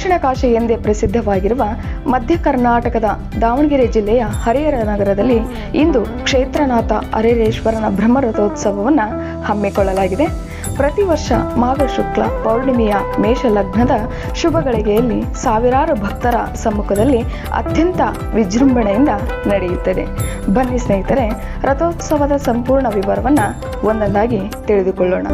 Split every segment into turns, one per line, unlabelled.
ದಕ್ಷಿಣ ಕಾಶಿ ಎಂದೇ ಪ್ರಸಿದ್ಧವಾಗಿರುವ ಮಧ್ಯ ಕರ್ನಾಟಕದ ದಾವಣಗೆರೆ ಜಿಲ್ಲೆಯ ಹರಿಹರ ನಗರದಲ್ಲಿ ಇಂದು ಕ್ಷೇತ್ರನಾಥ ಹರಿಹರೇಶ್ವರನ ಬ್ರಹ್ಮರಥೋತ್ಸವವನ್ನು ಹಮ್ಮಿಕೊಳ್ಳಲಾಗಿದೆ. ಪ್ರತಿ ವರ್ಷ ಮಾಘ ಶುಕ್ಲ ಪೌರ್ಣಿಮೆಯ ಮೇಷ ಲಗ್ನದ ಶುಭ ಗಳಿಗೆಯಲ್ಲಿ ಸಾವಿರಾರು ಭಕ್ತರ ಸಮ್ಮುಖದಲ್ಲಿ ಅತ್ಯಂತ ವಿಜೃಂಭಣೆಯಿಂದ ನಡೆಯುತ್ತದೆ. ಬನ್ನಿ ಸ್ನೇಹಿತರೆ, ರಥೋತ್ಸವದ ಸಂಪೂರ್ಣ ವಿವರವನ್ನು ಒಂದೊಂದಾಗಿ ತಿಳಿದುಕೊಳ್ಳೋಣ.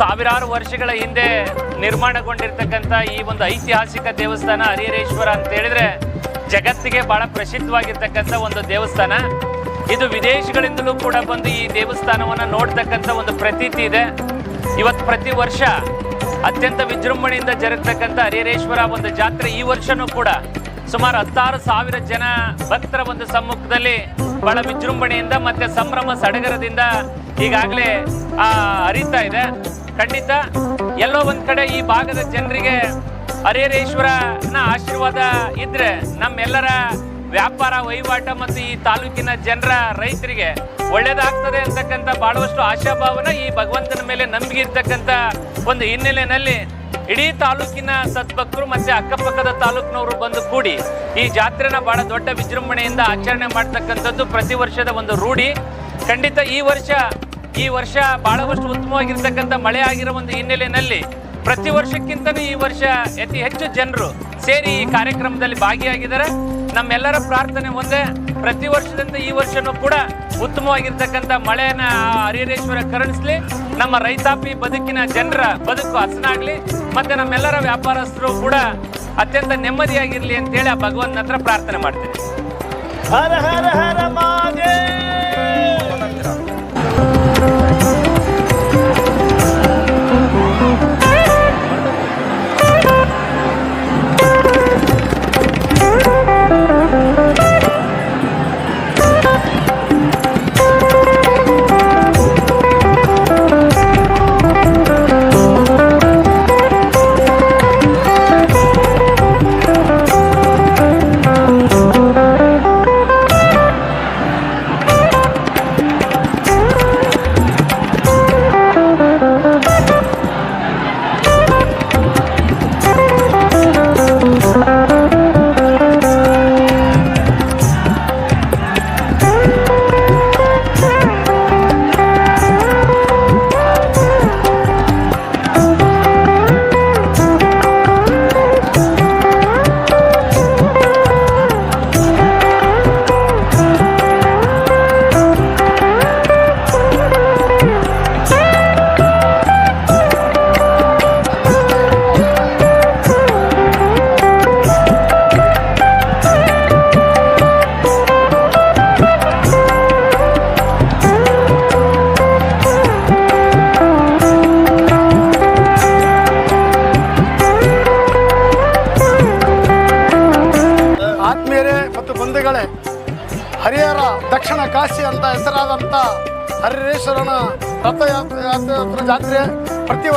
ಸಾವಿರಾರು ವರ್ಷಗಳ ಹಿಂದೆ ನಿರ್ಮಾಣಗೊಂಡಿರ್ತಕ್ಕಂಥ ಈ ಒಂದು ಐತಿಹಾಸಿಕ ದೇವಸ್ಥಾನ ಹರಿಹರೇಶ್ವರ ಅಂತ ಹೇಳಿದ್ರೆ ಜಗತ್ತಿಗೆ ಬಹಳ ಪ್ರಸಿದ್ಧವಾಗಿರ್ತಕ್ಕಂಥ ಒಂದು ದೇವಸ್ಥಾನ. ಇದು ವಿದೇಶಗಳಿಂದಲೂ ಕೂಡ ಬಂದು ಈ ದೇವಸ್ಥಾನವನ್ನು ನೋಡ್ತಕ್ಕಂಥ ಒಂದು ಪ್ರತೀತಿ ಇದೆ. ಇವತ್ತು ಪ್ರತಿ ವರ್ಷ ಅತ್ಯಂತ ವಿಜೃಂಭಣೆಯಿಂದ ಜರುಗತಕ್ಕಂಥ ಹರಿಹರೇಶ್ವರ ಒಂದು ಜಾತ್ರೆ ಈ ವರ್ಷನೂ ಕೂಡ ಸುಮಾರು ಹತ್ತಾರು ಸಾವಿರ ಜನ ಭಕ್ತರ ಒಂದು ಸಮ್ಮುಖದಲ್ಲಿ ಬಹಳ ವಿಜೃಂಭಣೆಯಿಂದ ಮತ್ತೆ ಸಂಭ್ರಮ ಸಡಗರದಿಂದ ಈಗಾಗಲೇ ಆ, ಹರಿತಾ ಇದೆ. ಖಂಡಿತ ಎಲ್ಲೋ ಒಂದ್ ಕಡೆ ಈ ಭಾಗದ ಜನರಿಗೆ ಹರಿಹರೇಶ್ವರನ ಆಶೀರ್ವಾದ ಇದ್ರೆ ನಮ್ಮೆಲ್ಲರ ವ್ಯಾಪಾರ ವಹಿವಾಟ ಮತ್ತು ಈ ತಾಲೂಕಿನ ಜನರ ರೈತರಿಗೆ ಒಳ್ಳೇದಾಗ್ತದೆ ಅಂತಕ್ಕಂಥ ಬಹಳಷ್ಟು ಆಶಾಭಾವನ ಈ ಭಗವಂತನ ಮೇಲೆ ನಂಬಿಕೆ ಇರ್ತಕ್ಕಂಥ ಒಂದು ಹಿನ್ನೆಲೆಯಲ್ಲಿ ಇಡೀ ತಾಲೂಕಿನ ಸದ್ಭಕ್ತರು ಮತ್ತೆ ಅಕ್ಕಪಕ್ಕದ ತಾಲೂಕಿನವರು ಬಂದು ಕೂಡಿ ಈ ಜಾತ್ರೆನ ಬಹಳ ದೊಡ್ಡ ವಿಜೃಂಭಣೆಯಿಂದ ಆಚರಣೆ ಮಾಡ್ತಕ್ಕಂಥದ್ದು ಪ್ರತಿ ವರ್ಷದ ಒಂದು ರೂಢಿ. ಖಂಡಿತ ಈ ವರ್ಷ ಈ ವರ್ಷ ಬಹಳಷ್ಟು ಉತ್ತಮವಾಗಿರ್ತಕ್ಕಂಥ ಮಳೆ ಆಗಿರೋ ಒಂದು ಹಿನ್ನೆಲೆಯಲ್ಲಿ ಪ್ರತಿ ವರ್ಷಕ್ಕಿಂತಲೂ ಈ ವರ್ಷ ಅತಿ ಹೆಚ್ಚು ಜನರು ಸೇರಿ ಈ ಕಾರ್ಯಕ್ರಮದಲ್ಲಿ ಭಾಗಿಯಾಗಿದ್ದಾರೆ. ನಮ್ಮೆಲ್ಲರ ಪ್ರಾರ್ಥನೆ ಒಂದೇ. ಪ್ರತಿ ವರ್ಷದಂತೆ ಈ ವರ್ಷನೂ ಕೂಡ ಉತ್ತಮವಾಗಿರ್ತಕ್ಕಂಥ ಮಳೆಯನ್ನ ಹರಿಹರೇಶ್ವರ ಕರುಣಿಸ್ಲಿ. ನಮ್ಮ ರೈತಾಪಿ ಬದುಕಿನ ಜನರ ಬದುಕು ಹಸನಾಗ್ಲಿ, ಮತ್ತೆ ನಮ್ಮೆಲ್ಲರ ವ್ಯಾಪಾರಸ್ಥರು ಕೂಡ ಅತ್ಯಂತ ನೆಮ್ಮದಿಯಾಗಿರ್ಲಿ ಅಂತೇಳಿ ಆ ಭಗವಂತನ ಹತ್ರ ಪ್ರಾರ್ಥನೆ ಮಾಡ್ತೀನಿ.
ಹರ ಹರ ಹರ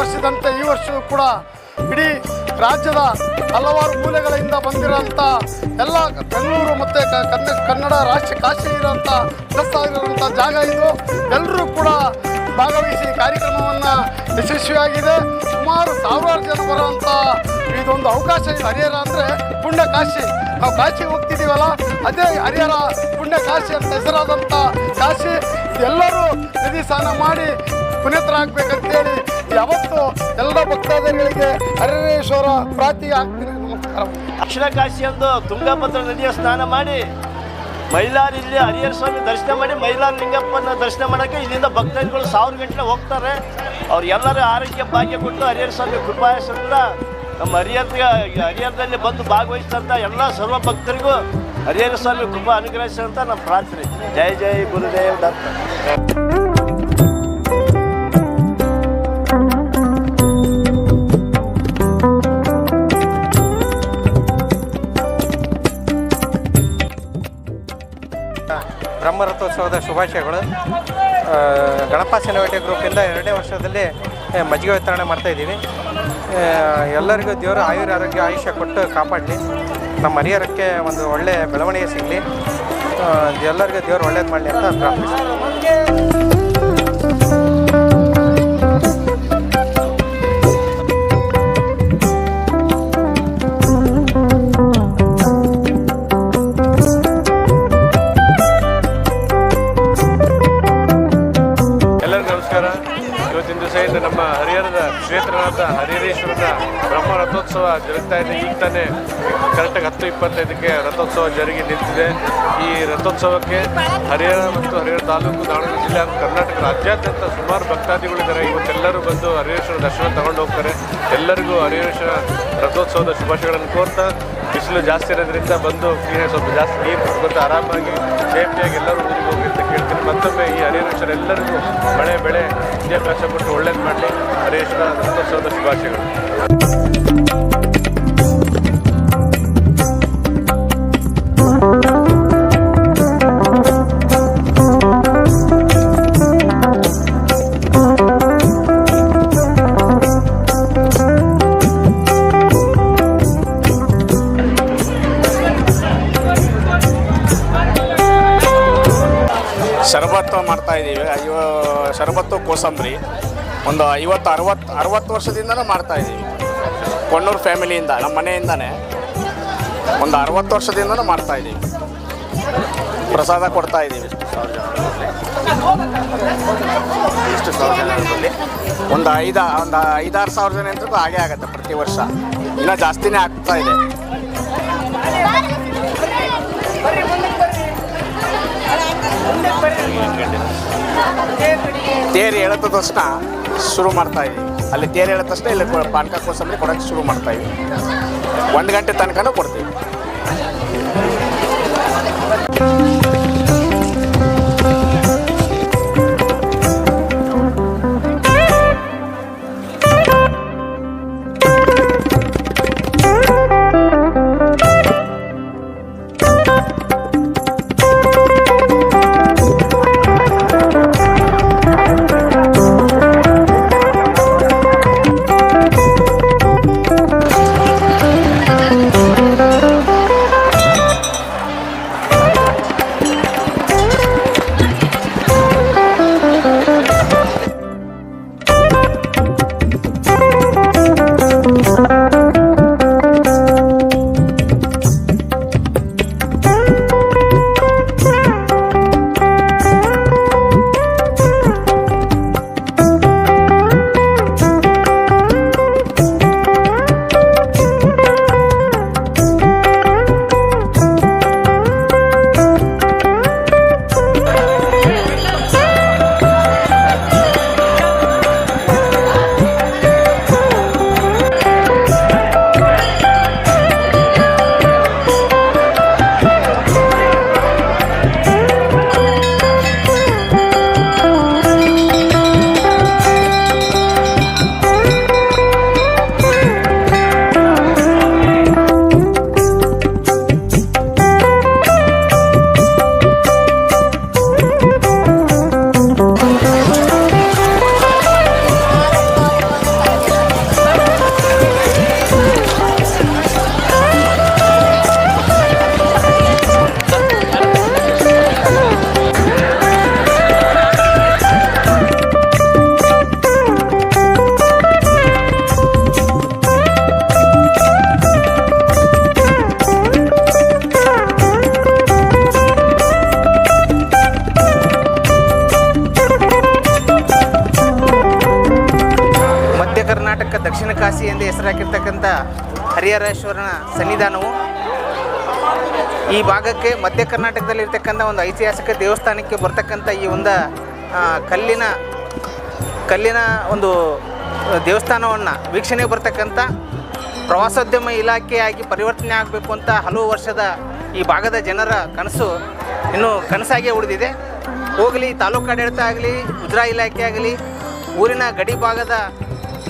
ವರ್ಷದಂತೆ ಈ ವರ್ಷವೂ ಕೂಡ ಇಡೀ ರಾಜ್ಯದ ಹಲವಾರು ಮೂಲೆಗಳಿಂದ ಬಂದಿರೋಂಥ ಎಲ್ಲ ಬೆಂಗಳೂರು ಮತ್ತು ಕನ್ನಡ ರಾಷ್ಟ್ರ ಕಾಶಿ ಇರೋಂಥ ಪ್ಲಸ್ಸಾಗಿರೋಂಥ ಜಾಗ ಇದು. ಎಲ್ಲರೂ ಕೂಡ ಭಾಗವಹಿಸಿ ಕಾರ್ಯಕ್ರಮವನ್ನು ಯಶಸ್ವಿಯಾಗಿದೆ. ಸುಮಾರು ಸಾವಿರಾರು ಜನ ಬರುವಂಥ ಇದೊಂದು ಅವಕಾಶ ಹರಿಹರ ಅಂದರೆ ಪುಣ್ಯ ಕಾಶಿ. ನಾವು ಕಾಶಿಗೆ ಹೋಗ್ತಿದ್ದೀವಲ್ಲ, ಅದೇ ಹರಿಹರ ಪುಣ್ಯ ಕಾಶಿ ಅಂತ ಹೆಸರಾದಂಥ ಕಾಶಿ. ಎಲ್ಲರೂ ನದಿ ಸ್ನಾನ ಮಾಡಿ ಪುನೀತರಾಗಬೇಕಂತೇಳಿ ಯಾವತ್ತು ಎಲ್ಲ ಭಕ್ತಾದಿಗಳಿಗೆ ಹರಿಹರೇಶ್ವರ ಪ್ರಾತಿ ನಮಸ್ಕಾರ.
ದಕ್ಷಿಣ ಕಾಶಿಯಂದು ತುಂಗಭದ್ರ ನದಿಯ ಸ್ನಾನ ಮಾಡಿ ಮೈಲಾರ್ ಇಲ್ಲಿ ಹರಿಹರ ಸ್ವಾಮಿ ದರ್ಶನ ಮಾಡಿ ಮೈಲಾರ ಲಿಂಗಪ್ಪನ ದರ್ಶನ ಮಾಡೋಕ್ಕೆ ಇಲ್ಲಿಂದ ಭಕ್ತಾದಿಗಳು ಸಾವಿರ ಗಂಟೆ ಹೋಗ್ತಾರೆ. ಅವ್ರು ಎಲ್ಲರೂ ಆರೋಗ್ಯ ಭಾಗ್ಯ ಕೊಟ್ಟು ಹರಿಹರ ಸ್ವಾಮಿ ಕೃಪಾಯಸದಿಂದ ನಮ್ಮ ಹರಿಹರ ಹರಿಹರದಲ್ಲಿ ಬಂದು ಭಾಗವಹಿಸಿದಂಥ ಎಲ್ಲ ಸರ್ವ ಭಕ್ತರಿಗೂ ಹರಿಹರ ಸ್ವಾಮಿ ಕೃಪಾ ಅನುಗ್ರಹಿಸಿದಂಥ ನಮ್ಮ ಪ್ರಾರ್ಥನೆ. ಜೈ ಜೈ, ಗುರುದೇವ್ ದತ್ತ.
ಶುಭಾಶಯಗಳು. ಗಣಪ ಸಿನಿಮಾಟಿ ಗ್ರೂಪಿಂದ ಎರಡನೇ ವರ್ಷದಲ್ಲಿ ಮಜ್ಜಿಗೆ ವಿತರಣೆ ಮಾಡ್ತಾಯಿದ್ದೀವಿ ಎಲ್ಲರಿಗೂ ದೇವರು ಆಯುರ ಆರೋಗ್ಯ, ಆಯುಷ್ಯ ಕೊಟ್ಟು ಕಾಪಾಡಲಿ. ನಮ್ಮ ಹರಿಹರಕ್ಕೆ ಒಂದು ಒಳ್ಳೆಯ ಬೆಳವಣಿಗೆ ಸಿಗಲಿ. ಎಲ್ಲರಿಗೂ ದೇವರು ಒಳ್ಳೇದು ಮಾಡಲಿ ಅಂತ ಪ್ರಾರ್ಥಿಸ್ತೀನಿ
ರಥೋತ್ಸವ ಜರುಗ್ತಾ ಇದೆ. ಈಗ ತಾನೇ ಕರೆಕ್ಟಾಗಿ ಹತ್ತು ಇಪ್ಪತ್ತೈದಕ್ಕೆ ರಥೋತ್ಸವ ಜರುಗಿ ನಿಂತಿದೆ. ಈ ರಥೋತ್ಸವಕ್ಕೆ ಹರಿಹರ ಮತ್ತು ಹರಿಹರ ತಾಲೂಕು, ದಾವಣಗೆರೆ ಜಿಲ್ಲೆ ಹಾಗೂ ಕರ್ನಾಟಕ ರಾಜ್ಯಾದ್ಯಂತ ಸುಮಾರು ಭಕ್ತಾದಿಗಳಿದ್ದಾರೆ ಇವತ್ತೆಲ್ಲರೂ ಬಂದು ಹರಿಹರೇಶ್ವರ ದರ್ಶನ ತಗೊಂಡು ಹೋಗ್ತಾರೆ. ಎಲ್ಲರಿಗೂ ಹರಿಹರೇಶ್ವರ ರಥೋತ್ಸವದ ಶುಭಾಶಯಗಳನ್ನು ಕೋರ್ತಾ ಬಿಸಿಲು ಜಾಸ್ತಿ ಇರೋದ್ರಿಂದ ಬಂದು ಕ್ಲೀನಾಗಿ ಸ್ವಲ್ಪ ಜಾಸ್ತಿ ನೀರು ಕುಡ್ಕೊಂಡು ಆರಾಮಾಗಿ ಸೇಫ್ಟಿಯಾಗಿ ಎಲ್ಲರೂ ಊರಿಗೆ ಮತ್ತೊಮ್ಮೆ ಈ ಹರಿಹರೇಶ್ವರ ಎಲ್ಲರಿಗೂ ಮಳೆ ಬೆಳೆ ವಿದ್ಯಾಭ್ಯಾಸ ಕೊಟ್ಟು ಒಳ್ಳೇದು ಮಾಡಲಿ. ಹರಿಹರೇಶ್ವರ ರಥೋತ್ಸವದ ಶುಭಾಶಯಗಳು.
ಕೋಸಂಬರಿ ಒಂದು ಐವತ್ತು, ಅರವತ್ತು ಅರವತ್ತು ವರ್ಷದಿಂದನೂ ಮಾಡ್ತಾ ಇದ್ದೀವಿ ಕೊಣ್ಣೂರು ಫ್ಯಾಮಿಲಿಯಿಂದ, ನಮ್ಮ ಮನೆಯಿಂದನೇ ಒಂದು ಅರವತ್ತು ವರ್ಷದಿಂದನೂ ಮಾಡ್ತಾ ಇದ್ದೀವಿ ಪ್ರಸಾದ ಕೊಡ್ತಾ ಇದ್ದೀವಿ ಇಷ್ಟು ಸಾವಿರ ಜನರಲ್ಲಿ. ಒಂದು ಐದ, ಒಂದು ಐದಾರು ಸಾವಿರ ಜನ ಅಂತೂ ಹಾಗೆ ಆಗುತ್ತೆ ಪ್ರತಿ ವರ್ಷ. ಇನ್ನೂ ಜಾಸ್ತಿನೇ ಆಗ್ತಾ ಇದೆ. ತೇರು ಎಳೆದ ತಕ್ಷಣ ಶುರು ಮಾಡ್ತಾ ಇದ್ದೀವಿ ಅಲ್ಲಿ ತೇರು ಎಳೆದ ತಕ್ಷಣ ಇಲ್ಲಿ ಪಾನಕ ಕೋಸಂಬರಿ ಕೊಡೋಕ್ಕೆ ಶುರು ಮಾಡ್ತಾ ಇದ್ದೀವಿ ಒಂದು ಗಂಟೆ ತನಕನೂ ಕೊಡ್ತೀವಿ.
ಹರಿಹರೇಶ್ವರನ ಸನ್ನಿಧಾನವು ಈ ಭಾಗಕ್ಕೆ ಮಧ್ಯ ಕರ್ನಾಟಕದಲ್ಲಿರ್ತಕ್ಕಂಥ ಒಂದು ಐತಿಹಾಸಿಕ ದೇವಸ್ಥಾನಕ್ಕೆ ಬರ್ತಕ್ಕಂಥ ಈ ಒಂದು ಕಲ್ಲಿನ ಕಲ್ಲಿನ ಒಂದು ದೇವಸ್ಥಾನವನ್ನು ವೀಕ್ಷಣೆಗೆ ಬರ್ತಕ್ಕಂಥ ಪ್ರವಾಸೋದ್ಯಮ ಇಲಾಖೆಯಾಗಿ ಪರಿವರ್ತನೆ ಆಗಬೇಕು ಅಂತ ಹಲವು ವರ್ಷದ ಈ ಭಾಗದ ಜನರ ಕನಸು ಇನ್ನೂ ಕನಸಾಗಿಯೇ ಉಳಿದಿದೆ. ಹೋಗಲಿ ತಾಲೂಕು ಆಡಳಿತ ಆಗಲಿ ಮುದ್ರಾ ಇಲಾಖೆ ಆಗಲಿ, ಊರಿನ ಗಡಿ ಭಾಗದ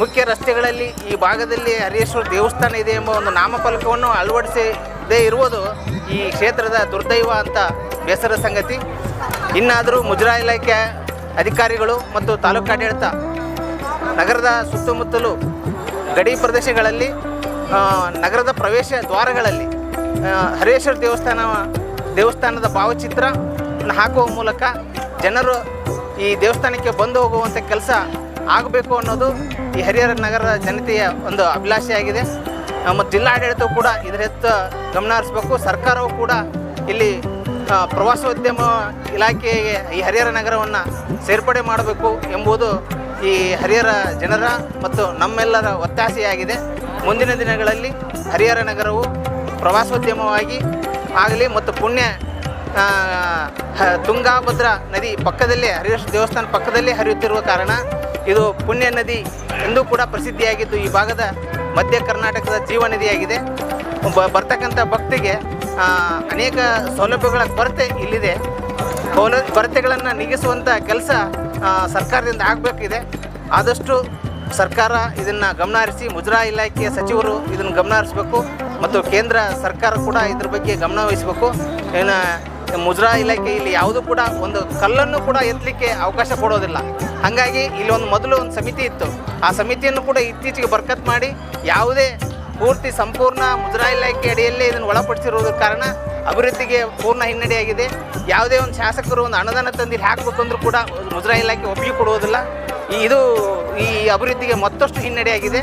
ಮುಖ್ಯ ರಸ್ತೆಗಳಲ್ಲಿ ಈ ಭಾಗದಲ್ಲಿ ಹರಿಯೇಶ್ವರ ದೇವಸ್ಥಾನ ಇದೆ ಎಂಬ ಒಂದು ನಾಮಫಲಕವನ್ನು ಅಳವಡಿಸದೇ ಇರುವುದು ಈ ಕ್ಷೇತ್ರದ ದುರ್ದೈವ ಅಂತ ಬೇಸರ ಸಂಗತಿ. ಇನ್ನಾದರೂ ಮುಜರಾ ಇಲಾಖೆ ಅಧಿಕಾರಿಗಳು ಮತ್ತು ತಾಲೂಕು ಆಡಳಿತ ನಗರದ ಸುತ್ತಮುತ್ತಲು ಗಡಿ ಪ್ರದೇಶಗಳಲ್ಲಿ ನಗರದ ಪ್ರವೇಶ ದ್ವಾರಗಳಲ್ಲಿ ಹರೇಶ್ವರ ದೇವಸ್ಥಾನ, ದೇವಸ್ಥಾನದ ಭಾವಚಿತ್ರ ಹಾಕುವ ಮೂಲಕ ಜನರು ಈ ದೇವಸ್ಥಾನಕ್ಕೆ ಬಂದು ಹೋಗುವಂಥ ಕೆಲಸ ಆಗಬೇಕು ಅನ್ನೋದು ಈ ಹರಿಹರ ನಗರದ ಜನತೆಯ ಒಂದು ಅಭಿಲಾಷೆಯಾಗಿದೆ ಮತ್ತು ಜಿಲ್ಲಾಡಳಿತವು ಕೂಡ ಇದರ ಹೆತ್ತ ಗಮನ ಹರಿಸಬೇಕು. ಸರ್ಕಾರವು ಕೂಡ ಇಲ್ಲಿ ಪ್ರವಾಸೋದ್ಯಮ ಇಲಾಖೆಗೆ ಈ ಹರಿಹರ ನಗರವನ್ನು ಸೇರ್ಪಡೆ ಮಾಡಬೇಕು ಎಂಬುದು ಈ ಹರಿಹರ ಜನರ ಮತ್ತು ನಮ್ಮೆಲ್ಲರ ಒತ್ತಾಸೆಯಾಗಿದೆ. ಮುಂದಿನ ದಿನಗಳಲ್ಲಿ ಹರಿಹರ ನಗರವು ಪ್ರವಾಸೋದ್ಯಮವಾಗಿ ಆಗಲಿ ಮತ್ತು ಪುಣ್ಯ ತುಂಗಾಭದ್ರಾ ನದಿ ಪಕ್ಕದಲ್ಲೇ, ಹರಿಹರ ದೇವಸ್ಥಾನ ಪಕ್ಕದಲ್ಲೇ ಹರಿಯುತ್ತಿರುವ ಕಾರಣ ಇದು ಪುಣ್ಯ ನದಿ ಎಂದೂ ಕೂಡ ಪ್ರಸಿದ್ಧಿಯಾಗಿದ್ದು ಈ ಭಾಗದ ಮಧ್ಯ ಕರ್ನಾಟಕದ ಜೀವ ಒಬ್ಬ ಬ- ಬರ್ತಕ್ಕಂಥ ಭಕ್ತಿಗೆ ಅನೇಕ ಸೌಲಭ್ಯಗಳ ಕೊರತೆ ಇಲ್ಲಿದೆ. ಸೌಲ, ಕೊರತೆಗಳನ್ನು ನೀಗಿಸುವಂಥ ಕೆಲಸ ಸರ್ಕಾರದಿಂದ ಆಗಬೇಕಿದೆ. ಆದಷ್ಟು ಸರ್ಕಾರ ಇದನ್ನು ಗಮನ ಹರಿಸಿ ಮುಜರಾ ಇಲಾಖೆಯ ಸಚಿವರು ಇದನ್ನು ಗಮನ ಹರಿಸಬೇಕು ಮತ್ತು ಕೇಂದ್ರ ಸರ್ಕಾರ ಕೂಡ ಇದ್ರ ಬಗ್ಗೆ ಗಮನ ವಹಿಸಬೇಕು ಏನು ಮುಜರಾ ಇಲಾಖೆ ಇಲ್ಲಿ ಯಾವುದು ಕೂಡ ಒಂದು ಕಲ್ಲನ್ನು ಕೂಡ ಎತ್ತಲಿಕ್ಕೆ ಅವಕಾಶ ಕೊಡೋದಿಲ್ಲ. ಹಾಗಾಗಿ ಇಲ್ಲಿ ಒಂದು ಮೊದಲು ಒಂದು ಸಮಿತಿ ಇತ್ತು. ಆ ಸಮಿತಿಯನ್ನು ಕೂಡ ಇತ್ತೀಚೆಗೆ ಬರ್ಕತ್ ಮಾಡಿ ಯಾವುದೇ ಪೂರ್ತಿ ಸಂಪೂರ್ಣ ಮುಜರಾ ಇಲಾಖೆ ಅಡಿಯಲ್ಲಿ ಇದನ್ನು ಒಳಪಡಿಸಿರುವುದ ಕಾರಣ ಅಭಿವೃದ್ಧಿಗೆ ಪೂರ್ಣ ಹಿನ್ನಡೆಯಾಗಿದೆ. ಯಾವುದೇ ಒಂದು ಶಾಸಕರು ಒಂದು ಅನುದಾನ ತಂದು ಇಲ್ಲಿ ಹಾಕಬೇಕು ಅಂದರೂ ಕೂಡ ಮುಜರಾ ಇಲಾಖೆ ಒಪ್ಪಿಗೆ ಕೊಡುವುದಿಲ್ಲ. ಇದು ಈ ಅಭಿವೃದ್ಧಿಗೆ ಮತ್ತಷ್ಟು ಹಿನ್ನಡೆಯಾಗಿದೆ.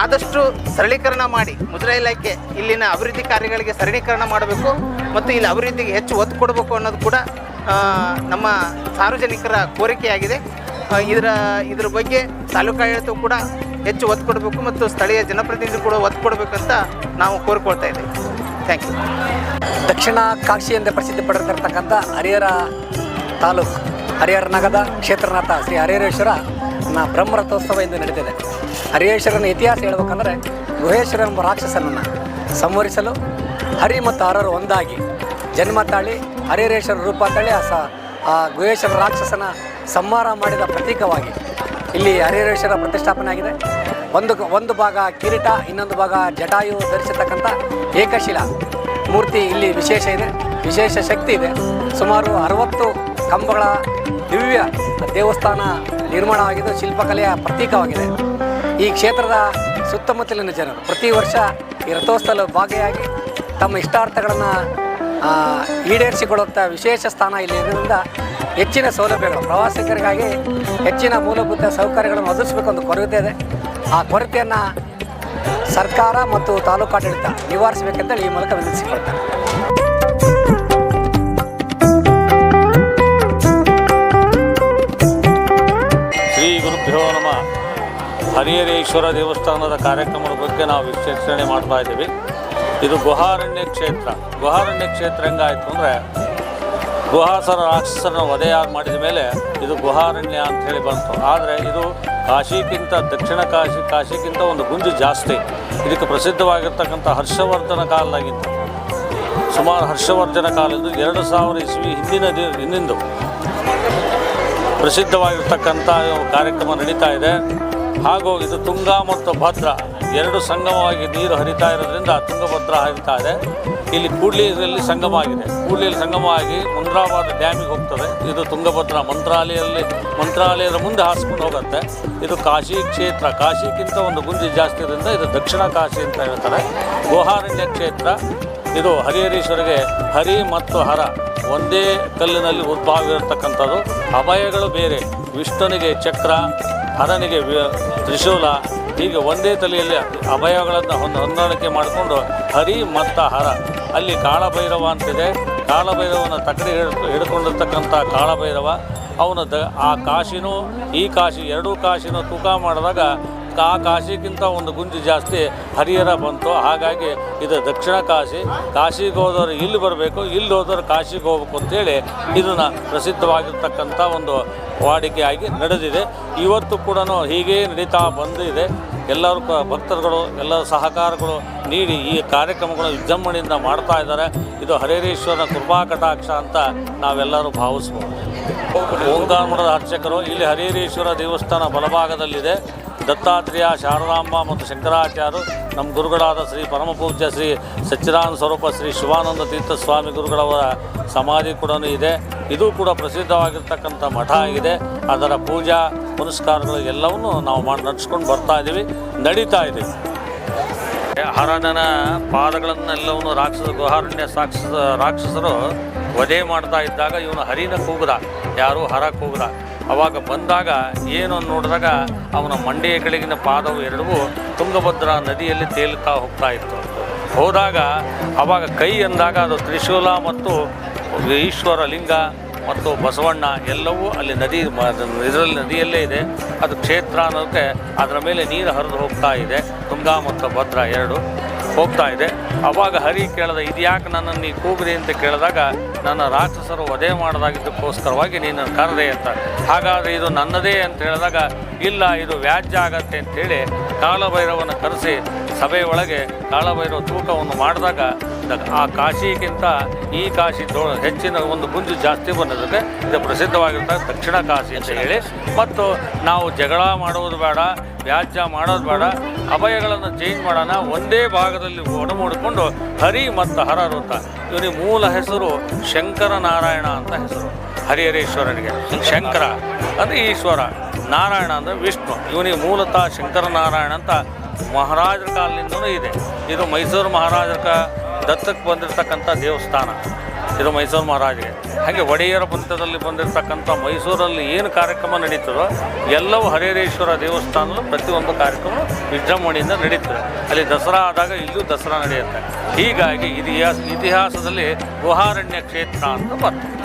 ಆದಷ್ಟು ಸರಳೀಕರಣ ಮಾಡಿ ಮುಜರಾ ಇಲಾಖೆ ಇಲ್ಲಿನ ಅಭಿವೃದ್ಧಿ ಕಾರ್ಯಗಳಿಗೆ ಸರಳೀಕರಣ ಮಾಡಬೇಕು ಮತ್ತು ಇಲ್ಲಿ ಅಭಿವೃದ್ಧಿಗೆ ಹೆಚ್ಚು ಒತ್ತು ಕೊಡಬೇಕು ಅನ್ನೋದು ಕೂಡ ನಮ್ಮ ಸಾರ್ವಜನಿಕರ ಕೋರಿಕೆಯಾಗಿದೆ. ಇದರ ಇದರ ಬಗ್ಗೆ ತಾಲೂಕು ಆಡಳಿತವು ಕೂಡ ಹೆಚ್ಚು ಒತ್ತು ಕೊಡಬೇಕು ಮತ್ತು ಸ್ಥಳೀಯ ಜನಪ್ರತಿನಿಧಿ ಕೂಡ ಒತ್ತು ಕೊಡಬೇಕಂತ ನಾವು ಕೋರಿಕೊಳ್ತಾ ಇದ್ದೇವೆ. ಥ್ಯಾಂಕ್ ಯು
ದಕ್ಷಿಣ ಕಾಶಿ ಎಂದು ಪ್ರಸಿದ್ಧಿ ಪಡೆದಿರತಕ್ಕಂಥ ಹರಿಹರ ತಾಲೂಕು, ಹರಿಹರ ನಗರದ ಕ್ಷೇತ್ರನಾಥ ಶ್ರೀ ಹರಿಹರೇಶ್ವರ ನ ಬ್ರಹ್ಮರಥೋತ್ಸವ ಎಂದು ನಡೆದಿದೆ. ಹರಿಹೇಶ್ವರನ ಇತಿಹಾಸ ಹೇಳ್ಬೇಕಂದ್ರೆ ಗುಹೇಶ್ವರ ಎಂಬ ರಾಕ್ಷಸನನ್ನು ಸಂವರಿಸಲು ಹರಿ ಮತ್ತು ಹರರು ಒಂದಾಗಿ ಜನ್ಮ ತಾಳಿ, ಹರಿಹರೇಶ್ವರ ರೂಪ ತಾಳಿ, ಆ ಸ, ಆ ಗುಹೇಶ್ವರ ರಾಕ್ಷಸನ ಸಂಹಾರ ಮಾಡಿದ ಪ್ರತೀಕವಾಗಿ ಇಲ್ಲಿ ಹರಿಹರೇಶ್ವರ ಪ್ರತಿಷ್ಠಾಪನೆ ಆಗಿದೆ. ಒಂದು ಒಂದು ಭಾಗ ಕಿರೀಟ, ಇನ್ನೊಂದು ಭಾಗ ಜಟಾಯು ಧರಿಸಿರ್ತಕ್ಕಂಥ ಏಕಶಿಲಾ ಮೂರ್ತಿ ಇಲ್ಲಿ ವಿಶೇಷ ಇದೆ. ವಿಶೇಷ ಶಕ್ತಿ ಇದೆ. ಸುಮಾರು ಅರವತ್ತು ಕಂಬಗಳ ದಿವ್ಯ ದೇವಸ್ಥಾನ ನಿರ್ಮಾಣವಾಗಿದ್ದು ಶಿಲ್ಪಕಲೆಯ ಪ್ರತೀಕವಾಗಿದೆ. ಈ ಕ್ಷೇತ್ರದ ಸುತ್ತಮುತ್ತಲಿನ ಜನರು ಪ್ರತಿ ವರ್ಷ ಈ ರಥೋತ್ಸವ ಭಾಗಿಯಾಗಿ ತಮ್ಮ ಇಷ್ಟಾರ್ಥಗಳನ್ನು ಈಡೇರಿಸಿಕೊಳ್ಳುವಂಥ ವಿಶೇಷ ಸ್ಥಾನ ಇಲ್ಲಿ ಇರೋದ್ರಿಂದ ಹೆಚ್ಚಿನ ಸೌಲಭ್ಯಗಳು, ಪ್ರವಾಸಿಗರಿಗಾಗಿ ಹೆಚ್ಚಿನ ಮೂಲಭೂತ ಸೌಕರ್ಯಗಳನ್ನು ಒದಗಿಸಬೇಕು ಒಂದು ಕೊರತೆ ಇದೆ. ಆ ಕೊರತೆಯನ್ನು ಸರ್ಕಾರ ಮತ್ತು ತಾಲೂಕಾಡಳಿತ ನಿವಾರಿಸಬೇಕೆಂತೇಳಿ ಈ ಮೂಲಕ ವಿನಂತಿಸಿಕೊಳ್ತಾರೆ
ಗುರುಭ್ಯೋ ನಮ್ಮ ಹರಿಹರೇಶ್ವರ ದೇವಸ್ಥಾನದ ಕಾರ್ಯಕ್ರಮದ ಬಗ್ಗೆ ನಾವು ವಿಶ್ಲೇಷಣೆ ಮಾಡ್ತಾ ಇದ್ದೀವಿ. ಇದು ಗುಹಾರಣ್ಯ ಕ್ಷೇತ್ರ. ಗುಹಾರಣ್ಯ ಕ್ಷೇತ್ರ ಹೆಂಗಾಯ್ತು ಅಂದರೆ, ಗುಹಾಸರ ರಾಕ್ಷಸರನ್ನು ವಧೆಯಾಗಿ ಮಾಡಿದ ಮೇಲೆ ಇದು ಗುಹಾರಣ್ಯ ಅಂತ ಹೇಳಿ ಬಂತು. ಆದರೆ ಇದು ಕಾಶಿಗಿಂತ ದಕ್ಷಿಣ ಕಾಶಿ, ಕಾಶಿಗಿಂತ ಒಂದು ಗುಂಜು ಜಾಸ್ತಿ. ಇದಕ್ಕೆ ಪ್ರಸಿದ್ಧವಾಗಿರ್ತಕ್ಕಂಥ ಹರ್ಷವರ್ಧನ ಕಾಲದಾಗಿತ್ತು. ಸುಮಾರು ಹರ್ಷವರ್ಧನ ಕಾಲದ್ದು ಎರಡು ಸಾವಿರ ಇಸ್ವಿ ಹಿಂದಿನ ಹಿಂದಿಂದು. ಪ್ರಸಿದ್ಧವಾಗಿರ್ತಕ್ಕಂಥ ಕಾರ್ಯಕ್ರಮ ನಡೀತಾ ಇದೆ. ಹಾಗೂ ಇದು ತುಂಗಾ ಮತ್ತು ಭದ್ರಾ ಎರಡು ಸಂಗಮವಾಗಿ ನೀರು ಹರಿತಾ ಇರೋದ್ರಿಂದ ತುಂಗಭದ್ರಾ ಹರಿತಾ ಇದೆ. ಇಲ್ಲಿ ಕೂಡ್ಲಿಯಲ್ಲಿ ಸಂಗಮ ಆಗಿದೆ ಕೂಡ್ಲಿಯಲ್ಲಿ ಸಂಗಮವಾಗಿ ಮುಂದ್ರಾಬಾದ್ ಡ್ಯಾಮಿಗೆ ಹೋಗ್ತದೆ. ಇದು ತುಂಗಭದ್ರಾ ಮಂತ್ರಾಲಯಲ್ಲಿ, ಮಂತ್ರಾಲಯದ ಮುಂದೆ ಹಾಸ್ಕೊಂಡು ಹೋಗುತ್ತೆ. ಇದು ಕಾಶಿ ಕ್ಷೇತ್ರ ಕಾಶಿಗಿಂತ ಒಂದು ಗುಂಜಿ ಜಾಸ್ತಿ ಇದರಿಂದ ಇದು ದಕ್ಷಿಣ ಕಾಶಿ ಅಂತ ಹೇಳ್ತಾರೆ. ಗೋಹಾರಣ್ಯ ಕ್ಷೇತ್ರ ಇದು ಹರಿಹರೀಶ್ವರಿಗೆ ಹರಿ ಮತ್ತು ಹರ ಒಂದೇ ಕಲ್ಲಿನಲ್ಲಿ ಉದ್ಭವ ಇರತಕ್ಕಂಥದ್ದು ಅಭಯಗಳು ಬೇರೆ. ವಿಷ್ಣುನಿಗೆ ಚಕ್ರ, ಹರನಿಗೆ ತ್ರಿಶೂಲ, ಹೀಗೆ ಒಂದೇ ತಲೆಯಲ್ಲಿ ಅಭಯಗಳನ್ನು ಹೊಂದ, ಹೊಂದಾಣಿಕೆ ಮಾಡಿಕೊಂಡು ಹರಿ ಮತ್ತು ಹರ. ಅಲ್ಲಿ ಕಾಳಭೈರವ ಅಂತಿದೆ. ಕಾಳಭೈರವನ ತಕಡಿ ಹಿಡಿದು, ಹಿಡ್ಕೊಂಡಿರ್ತಕ್ಕಂಥ ಕಾಳಭೈರವ, ಅವನ ದ, ಆ ಕಾಶಿನೂ, ಈ ಕಾಶಿ ಎರಡೂ ಕಾಶಿನೂ ತೂಕ ಮಾಡಿದಾಗ ಆ ಕಾಶಿಗಿಂತ ಒಂದು ಗುಂಜು ಜಾಸ್ತಿ ಹರಿಹರ ಬಂತು. ಹಾಗಾಗಿ ಇದು ದಕ್ಷಿಣ ಕಾಶಿ. ಕಾಶಿಗೆ ಹೋದವರು ಇಲ್ಲಿ ಬರಬೇಕು, ಇಲ್ಲಿ ಹೋದವರು ಕಾಶಿಗೆ ಹೋಗ್ಬೇಕು ಅಂತೇಳಿ ಇದನ್ನು ಪ್ರಸಿದ್ಧವಾಗಿರ್ತಕ್ಕಂಥ ಒಂದು ವಾಡಿಕೆಯಾಗಿ ನಡೆದಿದೆ. ಇವತ್ತು ಕೂಡ ಹೀಗೇ ನಡೀತಾ ಬಂದಿದೆ. ಎಲ್ಲರೂ ಕ- ಭಕ್ತರುಗಳು, ಎಲ್ಲ ಸಹಕಾರಗಳು ನೀಡಿ ಈ ಕಾರ್ಯಕ್ರಮಗಳು ವಿಜೃಂಭಣೆಯಿಂದ ಮಾಡ್ತಾ ಇದ್ದಾರೆ. ಇದು ಹರೇರೇಶ್ವರನ ಕೃಪಾ ಕಟಾಕ್ಷ ಅಂತ ನಾವೆಲ್ಲರೂ ಭಾವಿಸ್ಬೋದು. ಓಂಕಾರ ಮಠದ ಅರ್ಚಕರು, ಇಲ್ಲಿ ಹರೇರೇಶ್ವರ ದೇವಸ್ಥಾನ ಬಲಭಾಗದಲ್ಲಿದೆ. ದತ್ತಾತ್ರೇಯ ಶಾರದಾಂಬ ಮತ್ತು ಶಂಕರಾಚಾರ್ಯರು ನಮ್ಮ ಗುರುಗಳಾದ ಶ್ರೀ ಪರಮಪೂಜ್ಯ ಶ್ರೀ ಸಚ್ಚಿದಾನಂದ ಸ್ವರೂಪ ಶ್ರೀ ಶಿವಾನಂದ ತೀರ್ಥ ಸ್ವಾಮಿ ಗುರುಗಳವರ ಸಮಾಧಿ ಕೂಡ ಇದೆ. ಇದು ಕೂಡ ಪ್ರಸಿದ್ಧವಾಗಿರ್ತಕ್ಕಂಥ ಮಠ ಆಗಿದೆ. ಅದರ ಪೂಜಾ ಪುನಸ್ಕಾರಗಳು ಎಲ್ಲವನ್ನು ನಾವು ಮಾಡಿ ನಡೆಸ್ಕೊಂಡು ಬರ್ತಾ ಇದ್ದೀವಿ ನಡೀತಾ ಇದ್ದೀವಿ ಹರನನ ಪಾದಗಳನ್ನೆಲ್ಲವನ್ನು ರಾಕ್ಷಸ ಗುಹಾರಣ್ಯ ಸಾಕ್ಷಸ ರಾಕ್ಷಸರು ವಧೆ ಮಾಡ್ತಾ ಇದ್ದಾಗ ಇವನು ಹರಿನ ಕೂಗದ. ಯಾರು ಹರ ಕೂಗದ. ಅವಾಗ ಬಂದಾಗ ಏನು ನೋಡಿದಾಗ ಅವನ ಮಂಡೆಯ ಕೆಳಗಿನ ಪಾದವು ಎರಡೂ ತುಂಗಭದ್ರಾ ನದಿಯಲ್ಲಿ ತೇಲುತ್ತಾ ಹೋಗ್ತಾ ಇತ್ತು. ಹೋದಾಗ ಅವಾಗ ಕೈ ಎಂದಾಗ ಅದು ತ್ರಿಶೂಲ ಮತ್ತು ಈಶ್ವರ ಲಿಂಗ ಮತ್ತು ಬಸವಣ್ಣ ಎಲ್ಲವೂ ಅಲ್ಲಿ ನದಿ, ಇದರಲ್ಲಿ ನದಿಯಲ್ಲೇ ಇದೆ. ಅದು ಕ್ಷೇತ್ರ ಅನ್ನೋದಕ್ಕೆ ಅದರ ಮೇಲೆ ನೀರು ಹರಿದು ಹೋಗ್ತಾ ಇದೆ. ತುಂಗಾ ಮತ್ತು ಭದ್ರಾ ಎರಡು. ಹೋಗ್ತಾ ಇದೆ. ಅವಾಗ ಹರಿ ಕೇಳಿದ ಇದ್ಯಾಕೆ ನನ್ನನ್ನು ನೀ ಕೂಗ್ರಿ ಅಂತ ಕೇಳಿದಾಗ ನನ್ನ ರಾಕ್ಷಸರು ವಧೆ ಮಾಡೋದಾಗಿದ್ದಕ್ಕೋಸ್ಕರವಾಗಿ ನೀನು ಕರೆದೆ ಅಂತ. ಹಾಗಾದರೆ ಇದು ನನ್ನದೇ ಅಂತ ಹೇಳಿದಾಗ, ಇಲ್ಲ, ಇದು ವ್ಯಾಜ್ಯ ಆಗತ್ತೆ ಅಂತೇಳಿ ಕಾಳಭೈರವನ್ನು ಕರೆಸಿ ಸಭೆಯೊಳಗೆ ಒಳಗೆ ಕಾಲಭೈರವ ತೂಕವನ್ನು ಮಾಡಿದಾಗ ಆ ಕಾಶಿಗಿಂತ ಈ ಕಾಶಿ ಹೆಚ್ಚಿನ ಒಂದು ಗುಂಜು ಜಾಸ್ತಿ ಬಂದಿದ್ದಕ್ಕೆ ಇದು ಪ್ರಸಿದ್ಧವಾಗಿರ್ತಕ್ಕ ದಕ್ಷಿಣ ಕಾಶಿ ಅಂತ ಹೇಳಿ. ಮತ್ತು ನಾವು ಜಗಳ ಮಾಡುವುದು ಬೇಡ ವ್ಯಾಜ್ಯ ಮಾಡೋದು ಬೇಡ, ಅಭಯಗಳನ್ನು ಚೇಂಜ್ ಮಾಡೋಣ, ಒಂದೇ ಭಾಗದಲ್ಲಿ ಒಡಮೂಡಿಕೊಂಡು ಹರಿ ಮತ್ತು ಹರರು ಅಂತ. ಇವನಿಗೆ ಮೂಲ ಹೆಸರು ಶಂಕರ ನಾರಾಯಣ ಅಂತ ಹೆಸರು, ಹರಿಹರೇಶ್ವರನಿಗೆ. ಶಂಕರ ಅಂದರೆ ಈಶ್ವರ, ನಾರಾಯಣ ಅಂದರೆ ವಿಷ್ಣು. ಇವನಿಗೆ ಮೂಲತಃ ಶಂಕರ ನಾರಾಯಣ ಅಂತ ಮಹಾರಾಜರ ಕಾಲದಿಂದಲೂ ಇದೆ. ಇದು ಮೈಸೂರು ಮಹಾರಾಜರ ದತ್ತಕ್ಕೆ ಬಂದಿರತಕ್ಕಂಥ ದೇವಸ್ಥಾನ. ಇದು ಮೈಸೂರು ಮಹಾರಾಜಿಗೆ ಹಾಗೆ ಒಡೆಯರ ಪಂಥದಲ್ಲಿ ಬಂದಿರತಕ್ಕಂಥ ಮೈಸೂರಲ್ಲಿ ಏನು ಕಾರ್ಯಕ್ರಮ ನಡೀತದೋ, ಎಲ್ಲವೂ ಹರಿಹರೇಶ್ವರ ದೇವಸ್ಥಾನದಲ್ಲೂ ಪ್ರತಿಯೊಂದು ಕಾರ್ಯಕ್ರಮ ವಿಜೃಂಭಣೆಯಿಂದ ನಡೀತದೆ. ಅಲ್ಲಿ ದಸರಾ ಆದಾಗ ಇಲ್ಲೂ ದಸರಾ ನಡೆಯುತ್ತೆ. ಹೀಗಾಗಿ ಇತಿಹಾಸ ಇತಿಹಾಸದಲ್ಲಿ ಗುಹಾರಣ್ಯ ಕ್ಷೇತ್ರ ಅಂತ ಬರ್ತದೆ.